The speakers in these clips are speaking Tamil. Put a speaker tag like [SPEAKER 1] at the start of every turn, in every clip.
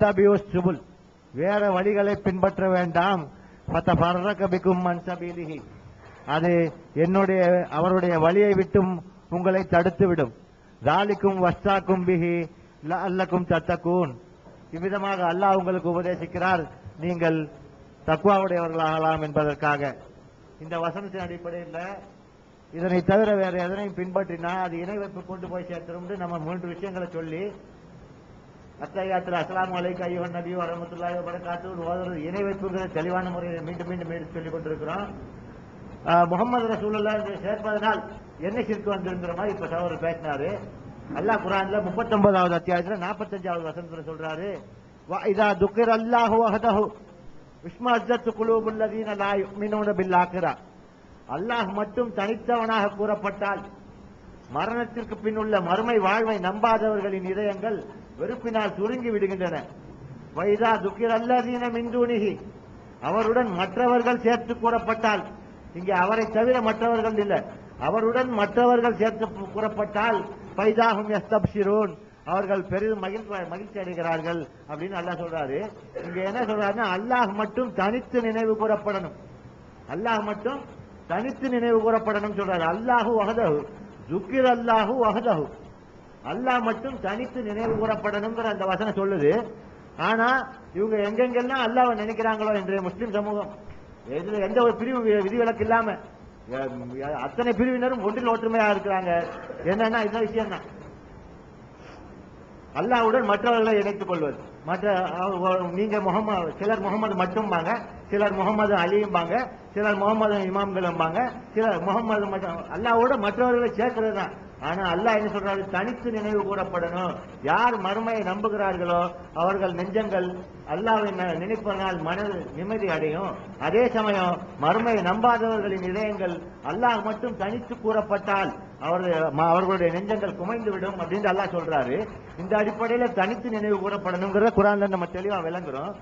[SPEAKER 1] தத்தபியூஸ் சுபுல். வேற வழிகளை பின்பற்ற வேண்டாம். ஃபத்தஃபர்ரக பிக்கும் அது என்னுடைய அவருடைய வழியை விட்டும் உங்களை தடுத்துவிடும். தாலிக்கும் வஸ்தாக்கும் பிகி அல்லக்கும் தத்தக்கூன் இவ்விதமாக அல்லாஹ் உங்களுக்கு உபதேசிக்கிறார். நீங்கள் தக்குவாவுடையவர்களாகலாம் என்பதற்காக. இந்த வசனத்தின் அடிப்படையில் இதனை தவிர வேற எதனையும் பின்பற்றினா அது இணை வைப்பு கொண்டு போய் சேர்த்துரும் நம்ம மூன்று விஷயங்களை சொல்லி அத்தையாத்திர அஸ்லாம் அலைக்கு ஐயோன் நபி வரமத்துல்லாஹி வரகாத்து ஓதுறது இணை வைப்புங்கிற தெளிவான முறையில் மீண்டும் மீண்டும் மீண்டும் சொல்லிக் கொண்டிருக்கிறோம். முகமது ரசூலுல்லா சேர்ப்பதனால் என்ன சிற்கு வந்திருக்கிற மாதிரி இப்ப சகோதரர் பேசினாரு. அல்லாஹ் குரான்ல முப்பத்தொன்பதாவது அத்தியாயத்துல நாற்பத்தஞ்சாவது வசனத்துல சொல்றாரு. இதா துக்கிர் அல்லாஹு அஹதஹு விஸ்மாஜத்து அஜத்து லா யுமினூன பில் ஆக்கிரா அல்லாஹ் மட்டும் தனித்தவனாக கூறப்பட்டால் மரணத்திற்கு பின்னுள்ள மறுமை வாழ்வை நம்பாதவர்களின் இதயங்கள் வெறுப்பினால் சுருங்கி விடுகின்றன. வைதா துக்கிர் அல்லதீன மின்தூனிகி அவருடன் மற்றவர்கள் சேர்த்து கூறப்பட்டால் இங்கே அவரை தவிர மற்றவர்கள் இல்லை. அவருடன் மற்றவர்கள் சேர்த்து கூறப்பட்டால் பைதாகும் எஸ்தப்ஷிரூன் அவர்கள் பெரிதும் மகிழ்ச்சி மகிழ்ச்சி அடைகிறார்கள் அப்படின்னு அல்லாஹ் சொல்றாரு. இங்க என்ன சொல்றாருன்னா அல்லாஹ் மட்டும் தனித்து நினைவு கூறப்படணும். அல்லாஹ் மட்டும் தனித்து நினைவு கூறப்படணும் சொல்றாரு. அல்லாஹு வகதஹு துக்கிர் அல்லாஹு வகதஹு அல்லாஹ் மட்டும் தனித்து நினைவு கூறப்படணுங்கிற அந்த வசனம் சொல்லுது. ஆனா இவங்க எங்கெங்கெல்லாம் அல்லாவை நினைக்கிறாங்களோ இன்றைய முஸ்லிம் சமூகம் இதுல எந்த ஒரு பிரிவு விதிவிலக்கு இல்லாம அத்தனை பிரிவினரும் ஒன்றில் ஒற்றுமையா இருக்கிறாங்க. என்னன்னா இந்த விஷயம் தான் அல்லாஹ்வுடன் மற்றவர்களை இணைத்துக் கொள்வது. மற்ற நீங்க முகமது சிலர் முகமது மட்டும்பாங்க சிலர் முகமது அலியும்பாங்க சிலர் முகமது இமாம்களும்பாங்க சிலர் முகமது மட்டும் அல்லாவோட மற்றவர்களை சேர்க்கிறது தான் ஆனா அல்லாஹ் என்ன சொல்றாரு? தனித்து நினைவு கூறப்படணும். யார் மறுமையை நம்புகிறார்களோ அவர்கள் நெஞ்சங்கள் அல்லாவை நினைப்பதனால் மனது நிம்மதி அடையும். அதே சமயம் மறுமையை நம்பாதவர்களின் இதயங்கள் அல்லாஹ் மட்டும் தனித்து கூறப்பட்டால் அவருடைய ம- அவர்களுடைய நெஞ்சங்கள் குமைந்து விடும் அப்படின்னு அல்லாஹ் சொல்றாரு. இந்த அடிப்படையில தனித்து நினைவு கூறப்படணுங்கிறத குரான்ல நம்ம தெளிவா விளங்குறோம்.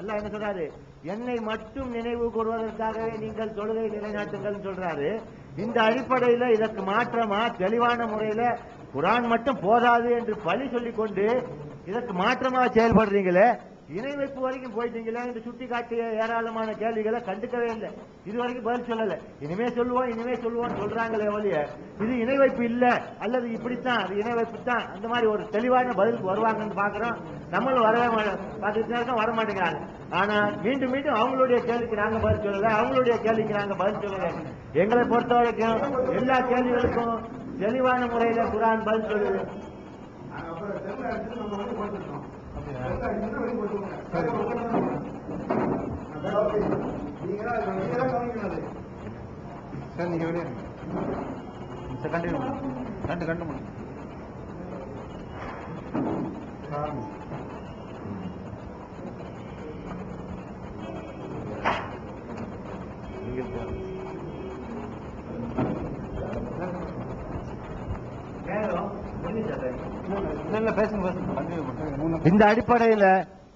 [SPEAKER 1] அல்லாஹ் என்ன சொல்றாரு? என்னை மட்டும் நினைவு கூறுவதற்காகவே நீங்கள் தொழுகை நிலைநாட்டுங்கள் சொல்றாரு. இந்த அடிப்படையில இதற்கு மாற்றமா தெளிவான முறையில குரான் மட்டும் போதாது என்று பழி சொல்லிக்கொண்டு இதற்கு மாற்றமா செயல்படுறீங்களே? இணை வைப்பு வரைக்கும் போயிட்டீங்களே என்று சுட்டி காட்டிய ஏராளமான கேள்விகளை கண்டுக்கவே இல்லை. இது வரைக்கும் பதில் சொல்லல. இனிமே சொல்லுவோம் இனிமே சொல்லுவோம் சொல்றாங்களே ஒழிய இது இணை வைப்பு இல்ல அல்லது இப்படித்தான் அது இணை வைப்பு தான் அந்த மாதிரி ஒரு தெளிவான பதிலுக்கு வருவாங்கன்னு பாக்குறோம் நம்மளும் வரவே மாட்டோம். பார்த்துட்டு இருக்கோம், வர மாட்டேங்கிறாங்க ஆனா மீண்டும் மீண்டும் அவங்களுடைய கேள்விக்கு நாங்க பதில் சொல்லல அவங்களுடைய கேள்விக்கு நாங்க பதில் சொல்லல. எங்களை பொறுத்த வரைக்கும் எல்லா கேள்விகளுக்கும் தெளிவான முறையில குரான் பதில் சொல்லுது
[SPEAKER 2] அப்புறம் செல்ல அடிச்சு நம்ம வந்து போட்டுருக்கோம் செல்ல அடிச்சு வெளியே போட்டுருக்கோம் அதாவது நீங்க தான் நீங்க தான் கவனிக்கணும் அது
[SPEAKER 1] சார் நீங்க வெளியே கண்டினியூ ரெண்டு கண்டு முடியும் இந்த அடிப்படையில்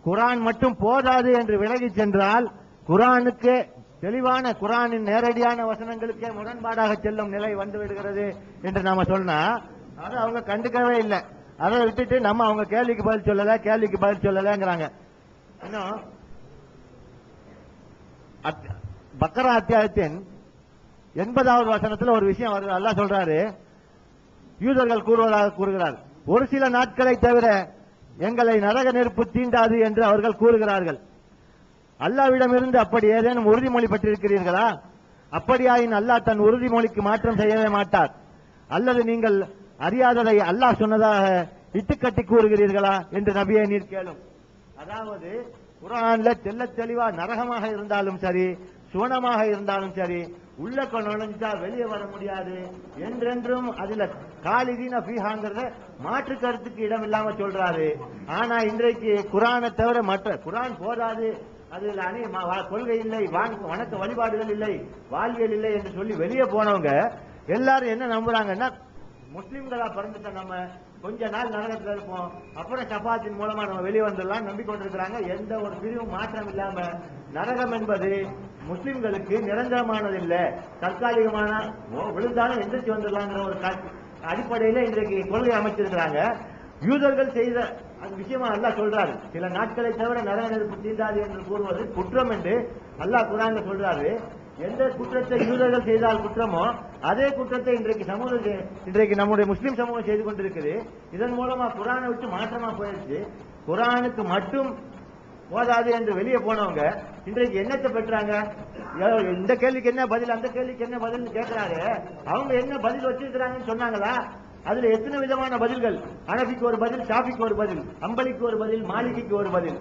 [SPEAKER 1] குரான் மட்டும் போதாது என்று விலகி சென்றால் குரானுக்கு தெளிவான குரானின் நேரடியான வசனங்களுக்கே முரண்பாடாக செல்லும் நிலை வந்து விடுகிறது என்று நாம சொன்னா அதை அவங்க கண்டுக்கவே இல்லை. அதை விட்டுட்டு நம்ம அவங்க கேள்விக்கு பதில் சொல்லல கேள்விக்கு பதில் சொல்லலங்கிறாங்க. இன்னும் அத்- பக்கரா அத்தியாயத்தின் எண்பதாவது வசனத்தில் ஒரு விஷயம் வருது. அல்லாஹ் சொல்றாரு யூதர்கள் கூறுவதாக கூறுகிறார். ஒரு சில நாட்களை தவிர எங்களை நரக நெருப்பு தீண்டாது என்று அவர்கள் கூறுகிறார்கள். அல்லாவிடமிருந்து அப்படி ஏதேனும் உறுதிமொழி பெற்றிருக்கிறீர்களா? அப்படியாயின் அல்லாஹ் தன் உறுதிமொழிக்கு மாற்றம் செய்யவே மாட்டார். அல்லது நீங்கள் அறியாததை அல்லாஹ் சொன்னதாக இட்டுக்கட்டி கூறுகிறீர்களா என்று நபியை நீர் கேளும். அதாவது குரான்ல தெல்ல தெளிவா நரகமாக இருந்தாலும் சரி சுவனமாக இருந்தாலும் சரி உள்ள நுழைஞ்சா வெளியே வர முடியாது. என்றென்றும் அதுல காலிதீன ஃபீஹாங்கிறத மாற்று கருத்துக்கு இடம் இல்லாம சொல்றாரு. ஆனா இன்றைக்கு குரானை தவிர மற்ற குரான் போதாது அதில் அணி கொள்கை இல்லை வணக்க வழிபாடுகள் இல்லை வாழ்வியல் இல்லை என்று சொல்லி வெளியே போனவங்க எல்லாரும் என்ன நம்புறாங்கன்னா முஸ்லீம்களா பிறந்துட்ட நம்ம. கொஞ்ச நாள் நரகத்துல இருப்போம். அப்புறம் சப்பாத்தின் மூலமா நம்ம வெளியே வந்துடலாம் நம்பிக்கொண்டிருக்கிறாங்க. எந்த ஒரு பிரிவும் மாற்றம் இல்லாம நரகம் என்பது முஸ்லிம்களுக்கு நிரந்தரமானது இல்லை. தற்காலிகமான ஓ, விழுந்தாலும் எந்திரிச்சு வந்துடலாங்கிற ஒரு அடிப்படையில இன்றைக்கு கொள்கை அமைச்சிருக்கிறாங்க. யூதர்கள் செய்த விஷயமா அல்லா சொல்றாரு. சில நாட்களை தவிர நரக நெருப்பு தீண்டாது என்று கூறுவது குற்றம் என்று அல்லாஹ் குரான் சொல்றாரு. எந்த குற்றத்தை யூதர்கள் செய்தால் குற்றமோ அதே குற்றத்தை இன்றைக்கு சமூக இன்றைக்கு நம்முடைய முஸ்லீம் சமூகம் செய்து கொண்டிருக்குது. இதன் மூலமா குரானை விட்டு மாற்றமா போயிடுச்சு குரானுக்கு மட்டும் போதாது என்று வெளியே போனவங்க இன்றைக்கு என்னத்தை பெற்றாங்க? இந்த கேள்விக்கு என்ன பதில் அந்த கேள்விக்கு என்ன பதில்னு கேட்கிறாரு அவங்க என்ன பதில் வச்சிருக்கிறாங்கன்னு சொன்னாங்களா? அதுல எத்தனை விதமான பதில்கள்? அனபிக்கு ஒரு பதில் ஷாஃபிக்கு ஒரு பதில் அம்பலிக்கு ஒரு பதில் மாளிகைக்கு ஒரு பதில்.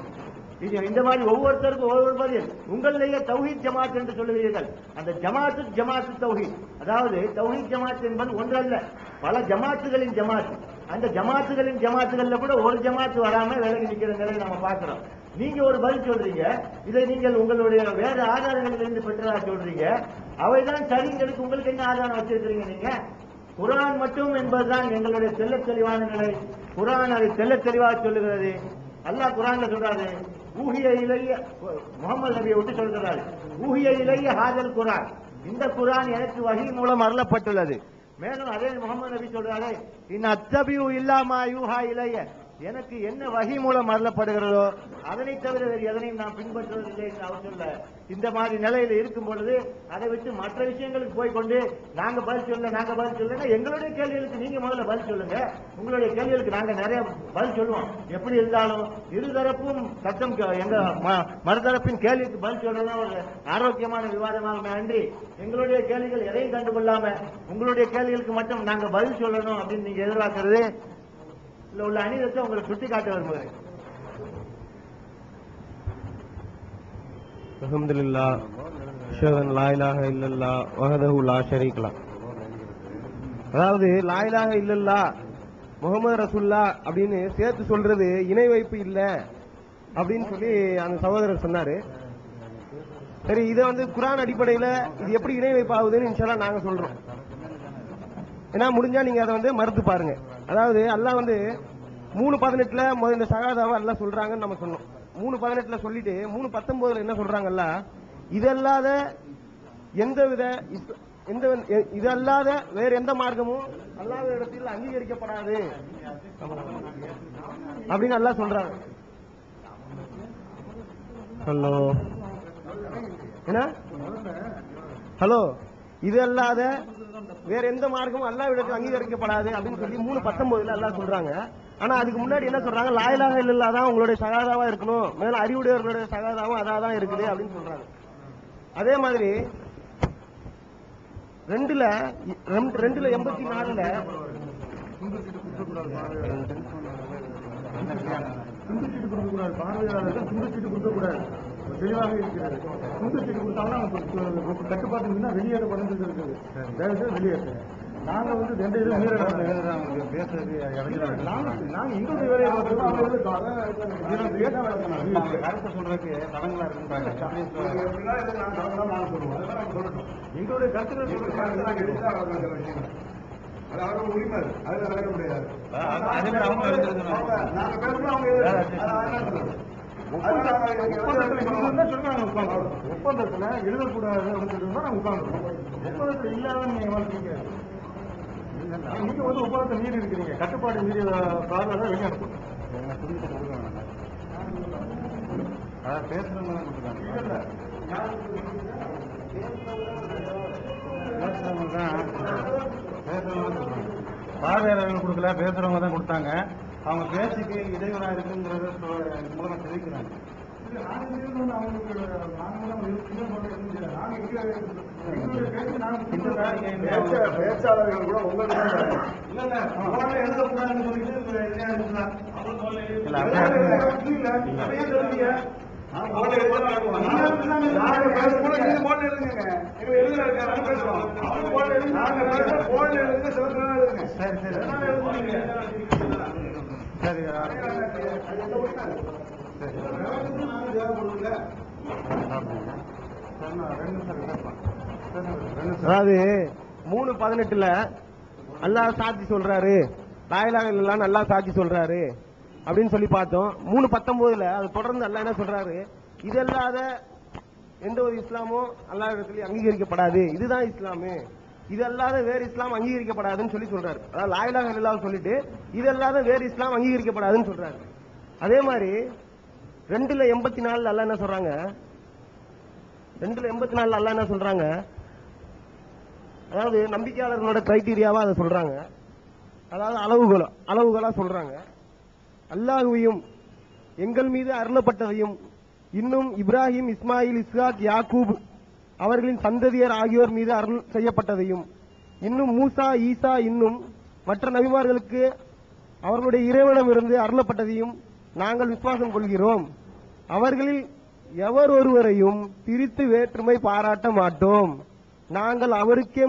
[SPEAKER 1] இது இந்த மாதிரி ஒவ்வொருத்தருக்கும் ஒவ்வொரு பதில். உங்களிலேயே தௌஹீத் ஜமாத் என்று சொல்லுகிறீர்கள். அந்த ஜமாத்து ஜமாத்து தௌஹீத். அதாவது தௌஹீத் ஜமாத் என்பது ஒன்றல்ல. பல ஜமாத்துகளின் ஜமாத் அந்த ஜமாத்துகளின் ஜமாத்துகள்ல கூட ஒரு ஜமாத்து வராம விலகி நிற்கிற நிலையை நம்ம பார்க்கிறோம். நீங்க ஒரு பதில் சொல்றீங்க. இதை நீங்கள் உங்களுடைய வேறு ஆதாரங்களிலிருந்து பெற்றதா சொல்றீங்க. அவைதான் சரிங்களுக்கு உங்களுக்கு என்ன ஆதாரம் வச்சிருக்கிறீங்க நீங்க? குரான் மட்டும் என்பதுதான் எங்களுடைய செல்ல தெளிவான நிலை. குரான் அதை செல்ல தெளிவாக சொல்லுகிறது. அல்லாஹ் குரான்ல சொல்றாரு ஊகிய இலைய முகமது நபியை விட்டு சொல்கிறாரு ஊகிய இலைய ஹாஜல் குரான். இந்த குரான் எனக்கு வகி மூலம் அருளப்பட்டுள்ளது. மேலும் அதே முகமது நபி சொல்றாரு இன் அத்தபியு இல்லாமா யூஹா இலைய. எனக்கு என்ன வகை மூலம் அருளப்படுகிறதோ அதனை தவிர வேறு எதனையும் நான் பின்பற்றுவதில்லை என்று அவர் சொல்ல இந்த மாதிரி நிலையில இருக்கும் பொழுது அதை விட்டு மற்ற விஷயங்களுக்கு போய்கொண்டு நாங்க பதில் சொல்ல நாங்க பதில் சொல்லுங்க எங்களுடைய கேள்விகளுக்கு நீங்க முதல்ல பதில் சொல்லுங்க. உங்களுடைய கேள்விகளுக்கு நாங்க நிறைய பதில் சொல்லுவோம். எப்படி இருந்தாலும் இருதரப்பும் சட்டம் கே- எங்க ம- மறுதரப்பின் கேள்விக்கு பதில் சொல்றதுதான் ஒரு ஆரோக்கியமான விவாதமாக நன்றி எங்களுடைய கேள்விகள் எதையும் கண்டுகொள்ளாம உங்களுடைய கேள்விகளுக்கு மட்டும் நாங்க பதில் சொல்லணும் அப்படின்னு நீங்க எதிர்பார்க்கறது உள்ள அநீதத்தை உங்களுக்கு சுட்டி காட்ட விரும்புகிறேன்
[SPEAKER 3] அல்ஹம்துலில்லா அஷ்ஹது லாயிலாக இல்லல்லா வஹதஹு லா ஷரீக லஹ் அதாவது லாயிலாக இல்லல்லா முகமது ரசுல்லா அப்படின்னு சேர்த்து சொல்றது இணை வைப்பு இல்ல அப்படின்னு சொல்லி அந்த சகோதரர் சொன்னாரு. சரி இதை வந்து குரான் அடிப்படையில இது எப்படி இணை வைப்பு ஆகுதுன்னு இன்ஷால்லா நாங்க சொல்றோம். ஏன்னா முடிஞ்சா நீங்க அதை வந்து மறுத்து பாருங்க. அதாவது அல்லாஹ் வந்து மூணு பதினெட்டுல முதல்ல இந்த சகாதாவை எல்லாம் சொல்றாங்கன்னு நம்ம சொன்னோம். மூணு பதினெட்டுல சொல்லிட்டு மூணு பத்தொன்பதுல என்ன சொல்றாங்கல்ல? இதல்லாத எந்த வித எந்த எ- இது அல்லாத வேற எந்த மார்க்கமும் அல்லாத இடத்தில் அங்கீகரிக்கப்படாது. அப்படின்னு நல்லா சொல்றாங்க. ஹலோ. என்ன? ஹலோ. இது அல்லாத வேற எந்த மார்க்கமும் அல்லா விடத்தில் அங்கீகரிக்கப்படாது அப்படின்னு சொல்லி மூணு பத்தொன்பதுல எல்லாம் சொல்றாங்க. ஆனா அதுக்கு முன்னாடி என்ன சொல்றாங்க? லாயலாக இல்லாதான் உங்களுடைய சகாதாவா இருக்கணும். மேலும் அறிவுடையவர்களுடைய சகாதாவும் அதாதான் தான் இருக்குது அப்படின்னு சொல்றாங்க. அதே மாதிரி ரெண்டுல ரெண்டு- ரெண்டுல எண்பத்தி நாலுல
[SPEAKER 2] துண்டு சீட்டு கொடுக்கக்கூடாது பார்வையாளர்கள் துண்டு சீட்டு கொடுக்கக்கூடாது. தெளிவாக இருக்கிறது. துண்டு சீட்டு கொடுத்தாங்கன்னா அவங்க கட்டுப்பாட்டு இருந்தா வெளியேற படந்து இருக்குது. தயவு செய்து வெளியேற்ற. நாங்க வந்து ரெண்டு இது மீற பேசுறது நாங்க நாங்க எங்களுடைய வேலையை அவங்க வந்து கருத்தை சொல்றதுக்கு தடங்களா எங்களுடைய கருத்துக்கள் அது அவரோட உரிமை அது. அதுல விளக்க முடியாது.
[SPEAKER 1] அவங்க
[SPEAKER 2] நாங்க பேசுறோம் அவங்க எழுதுறது. அது என்ன சொல்றது? ஒப்பந்தத்துல எழுதக்கூடாது அப்படின்னு சொல்லிட்டு நாங்க உட்கார்ந்துருக்கோம் ஒப்பந்தத்துல இல்லாத நீங்க வாழ்க்கீங்க நீங்க வந்து ஒப்பந்தத்தை மீறி இருக்கிறீங்க கட்டுப்பாடு மீறி காரணம் தான் வெளியே அனுப்பணும் அதான் பேசுறவங்க தான் இல்லை பேசுறவங்க தான் பேசுறவங்க தான் கொடுக்குறாங்க கொடுக்கல பேசுறவங்க தான் கொடுத்தாங்க அவங்க பேச்சுக்கு இடையூறா இருக்குங்கிறத சொ- மூலமா தெரிவிக்கிறாங்க பேச்சாளர்கள் கூட உங்களுக்கு எழுதக்கூடாதுன்னு சொல்லிட்டு என்ன எழுதுனா இல்ல அப்படியே சொல்லுங்க சரி சரி சரி
[SPEAKER 3] அதாவது மூணு பதினெட்டுல அல்லாஹ் சாட்சி சொல்றாரு. லாயிலாக இல்லலாம் நல்லா சாட்சி சொல்றாரு. அப்படின்னு சொல்லி பார்த்தோம். மூணு பத்தொன்பதுல அது தொடர்ந்து அல்லாஹ் என்ன சொல்றாரு? இதல்லாத எந்த ஒரு இஸ்லாமும் அல்லாஹ் இடத்துல அங்கீகரிக்கப்படாது. இதுதான் இஸ்லாமு. இது அல்லாத வேறு இஸ்லாம் அங்கீகரிக்கப்படாதுன்னு சொல்லி சொல்றாரு. அதாவது லாயிலாக இல்லாத சொல்லிட்டு இது அல்லாத வேறு இஸ்லாம் அங்கீகரிக்கப்படாதுன்னு சொல்றாரு. அதே மாதிரி ரெண்டுல எண்பத்தி நாலுல அல்ல என்ன சொல்றாங்க? ரெண்டுல எண்பத்தி நாலுல அல்ல என்ன சொல்றாங்க? அதாவது நம்பிக்கையாளர்களோட கிரைட்டீரியாவா அதை சொல்றாங்க. அதாவது அளவுகளா அளவுகளா சொல்றாங்க. அல்லாஹுவையும் எங்கள் மீது அருளப்பட்டதையும் இன்னும் இப்ராஹிம் இஸ்மாயில் இஸ்ஹாக் யாக்கூப் அவர்களின் சந்ததியர் ஆகியோர் மீது அருள் செய்யப்பட்டதையும் இன்னும் மூசா ஈசா இன்னும் மற்ற நபிமார்களுக்கு அவர்களுடைய இறைவனமிருந்து அருளப்பட்டதையும் நாங்கள் விசுவாசம் கொள்கிறோம். அவர்களில் எவர் ஒருவரையும் பிரித்து வேற்றுமை பாராட்ட மாட்டோம். நாங்கள் அவருக்கே